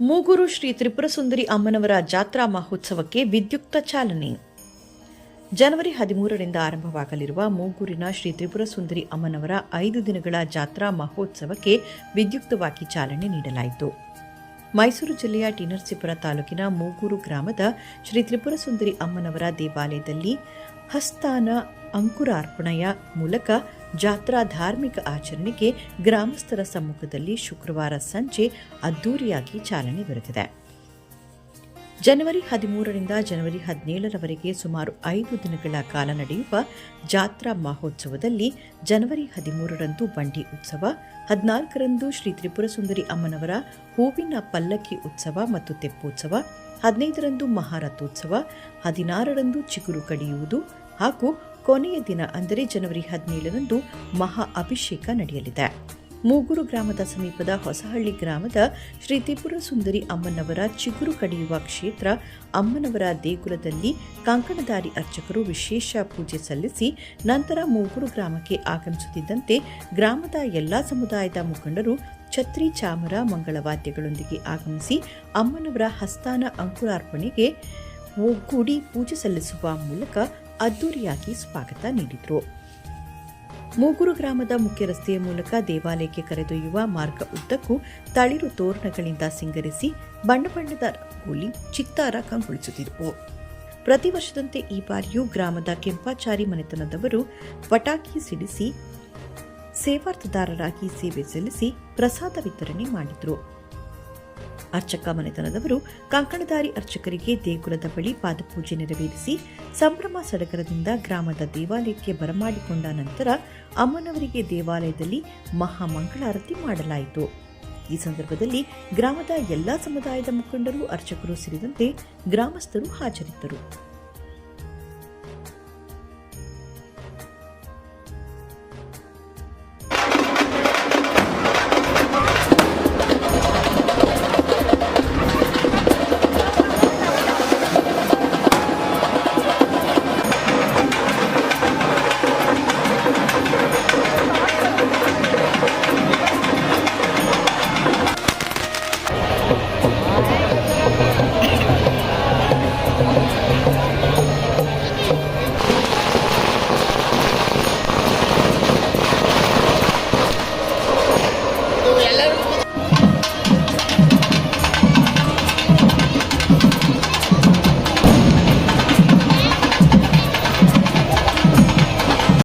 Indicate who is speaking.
Speaker 1: ಮೂಗೂರು ಶ್ರೀ ತ್ರಿಪುರಸುಂದರಿ ಅಮ್ಮನವರ ಜಾತ್ರಾ ಮಹೋತ್ಸವಕ್ಕೆ ವಿದ್ಯುಕ್ತ ಚಾಲನೆ. ಜನವರಿ ಹದಿಮೂರರಿಂದ ಆರಂಭವಾಗಲಿರುವ ಮೂಗೂರಿನ ಶ್ರೀ ತ್ರಿಪುರ ಸುಂದರಿ ಅಮ್ಮನವರ ಐದು ದಿನಗಳ ಜಾತ್ರಾ ಮಹೋತ್ಸವಕ್ಕೆ ವಿದ್ಯುಕ್ತವಾಗಿ ಚಾಲನೆ ನೀಡಲಾಯಿತು. ಮೈಸೂರು ಜಿಲ್ಲೆಯ ಟಿನರ್ಸಿಪುರ ತಾಲೂಕಿನ ಮೂಗೂರು ಗ್ರಾಮದ ಶ್ರೀ ತ್ರಿಪುರ ಸುಂದರಿ ಅಮ್ಮನವರ ದೇವಾಲಯದಲ್ಲಿ ಹಸ್ತಾನ ಅಂಕುರಾರ್ಪಣೆಯ ಮೂಲಕ ಜಾತ್ರಾ ಧಾರ್ಮಿಕ ಆಚರಣೆಗೆ ಗ್ರಾಮಸ್ಥರ ಸಮ್ಮುಖದಲ್ಲಿ ಶುಕ್ರವಾರ ಸಂಜೆ ಅದ್ದೂರಿಯಾಗಿ ಚಾಲನೆ ದೊರೆತಿದೆ. ಜನವರಿ ಹದಿಮೂರರಿಂದ ಜನವರಿ ಹದಿನೇಳರವರೆಗೆ ಸುಮಾರು ಐದು ದಿನಗಳ ಕಾಲ ನಡೆಯುವ ಜಾತ್ರಾ ಮಹೋತ್ಸವದಲ್ಲಿ ಜನವರಿ ಹದಿಮೂರರಂದು ಬಂಡಿ ಉತ್ಸವ, ಹದಿನಾಲ್ಕರಂದು ಶ್ರೀ ತ್ರಿಪುರ ಸುಂದರಿ ಅಮ್ಮನವರ ಹೂವಿನ ಪಲ್ಲಕ್ಕಿ ಉತ್ಸವ ಮತ್ತು ತೆಪ್ಪೋತ್ಸವ, ಹದಿನೈದರಂದು ಮಹಾರಥೋತ್ಸವ, ಹದಿನಾರರಂದು ಚಿಗುರು ಕಡಿಯುವುದು ಹಾಗೂ ಕೊನೆಯ ದಿನ ಅಂದರೆ ಜನವರಿ ಹದಿನೇಳರಂದು ಮಹಾ ಅಭಿಷೇಕ ನಡೆಯಲಿದೆ. ಮೂಗೂರು ಗ್ರಾಮದ ಸಮೀಪದ ಹೊಸಹಳ್ಳಿ ಗ್ರಾಮದ ಶ್ರೀ ತ್ರಿಪುರ ಸುಂದರಿ ಅಮ್ಮನವರ ಚಿಗುರು ಕಡಿಯುವ ಕ್ಷೇತ್ರ ಅಮ್ಮನವರ ದೇಗುಲದಲ್ಲಿ ಕಂಕಣಧಾರಿ ಅರ್ಚಕರು ವಿಶೇಷ ಪೂಜೆ ಸಲ್ಲಿಸಿ ನಂತರ ಮೂಗೂರು ಗ್ರಾಮಕ್ಕೆ ಆಗಮಿಸುತ್ತಿದ್ದಂತೆ ಗ್ರಾಮದ ಎಲ್ಲಾ ಸಮುದಾಯದ ಮುಖಂಡರು ಛತ್ರಿ ಚಾಮರ ಮಂಗಳವಾದ್ಯಗಳೊಂದಿಗೆ ಆಗಮಿಸಿ ಅಮ್ಮನವರ ಹಸ್ತಾನ ಅಂಕುರಾರ್ಪಣೆಗೆ ಒಗ್ಗೂಡಿ ಪೂಜೆ ಸಲ್ಲಿಸುವ ಮೂಲಕ ಅದ್ದೂರಿಯಾಗಿ ಸ್ವಾಗತ ನೀಡಿದರು. ಮೂಗೂರು ಗ್ರಾಮದ ಮುಖ್ಯ ರಸ್ತೆಯ ಮೂಲಕ ದೇವಾಲಯಕ್ಕೆ ಕರೆದೊಯ್ಯುವ ಮಾರ್ಗ ಉದ್ದಕ್ಕೂ ತಳಿರು ತೋರಣಗಳಿಂದ ಸಿಂಗರಿಸಿ ಬಣ್ಣ ಬಣ್ಣದ ರಂಗೋಲಿ ಚಿತ್ತಾರ ಕಂಗೊಳಿಸುತ್ತಿದ್ದವು. ಪ್ರತಿ ವರ್ಷದಂತೆ ಈ ಬಾರಿಯೂ ಗ್ರಾಮದ ಕೆಂಪಾಚಾರಿ ಮನೆತನದವರು ಪಟಾಕಿ ಸಿಡಿಸಿ, ಸೇವಾರ್ಥದಾರರಾಗಿ ಸೇವೆ ಸಲ್ಲಿಸಿ ಪ್ರಸಾದ ವಿತರಣೆ ಮಾಡಿದರು. ಅರ್ಚಕ ಮನೆತನದವರು ಕಂಕಣಧಾರಿ ಅರ್ಚಕರಿಗೆ ದೇಗುಲದ ಬಳಿ ಪಾದಪೂಜೆ ನೆರವೇರಿಸಿ ಸಂಭ್ರಮ ಸಡಗರದಿಂದ ಗ್ರಾಮದ ದೇವಾಲಯಕ್ಕೆ ಬರಮಾಡಿಕೊಂಡ ನಂತರ ಅಮ್ಮನವರಿಗೆ ದೇವಾಲಯದಲ್ಲಿ ಮಹಾಮಂಗಳಾರತಿ ಮಾಡಲಾಯಿತು. ಈ ಸಂದರ್ಭದಲ್ಲಿ ಗ್ರಾಮದ ಎಲ್ಲಾ ಸಮುದಾಯದ ಮುಖಂಡರು, ಅರ್ಚಕರು ಸೇರಿದಂತೆ ಗ್ರಾಮಸ್ಥರು ಹಾಜರಿದ್ದರು.